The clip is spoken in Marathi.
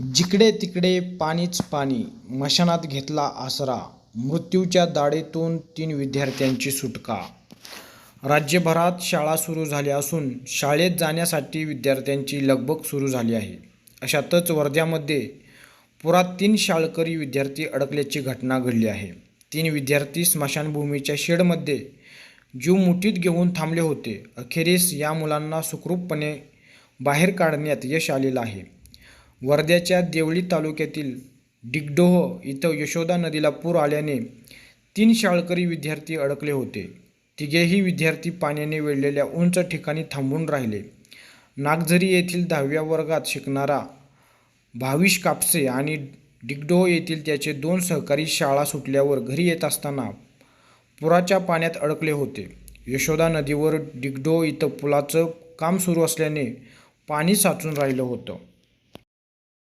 जिकडे तिकडे पाणीच पाणी मशानात घेतला आसरा मृत्यूच्या दाढेतून तीन विद्यार्थ्यांची सुटका. राज्यभरात शाळा सुरू झाल्या असून शाळेत जाण्यासाठी विद्यार्थ्यांची लगबग सुरू झाली आहे. अशातच वर्ध्यामध्ये पुरात तीन शाळकरी विद्यार्थी अडकल्याची घटना घडली आहे. तीन विद्यार्थी स्मशानभूमीच्या शेडमध्ये जीव मुठीत घेऊन थांबले होते. अखेरीस या मुलांना सुखरूपपणे बाहेर काढण्यात यश आलेलं आहे. वर्ध्याच्या देवळी तालुक्यातील डिगडोह इथं यशोदा नदीला पूर आल्याने तीन शाळकरी विद्यार्थी अडकले होते. तिघेही विद्यार्थी पाण्याने वेढलेल्या उंच ठिकाणी थांबून राहिले. नागझरी येथील दहाव्या वर्गात शिकणारा भाविश कापसे आणि डिगडोह येथील त्याचे दोन सहकारी शाळा सुटल्यावर घरी येत असताना पुराच्या पाण्यात अडकले होते. यशोदा नदीवर डिगडोह इथं पुलाचं काम सुरू असल्याने पाणी साचून राहिलं होतं.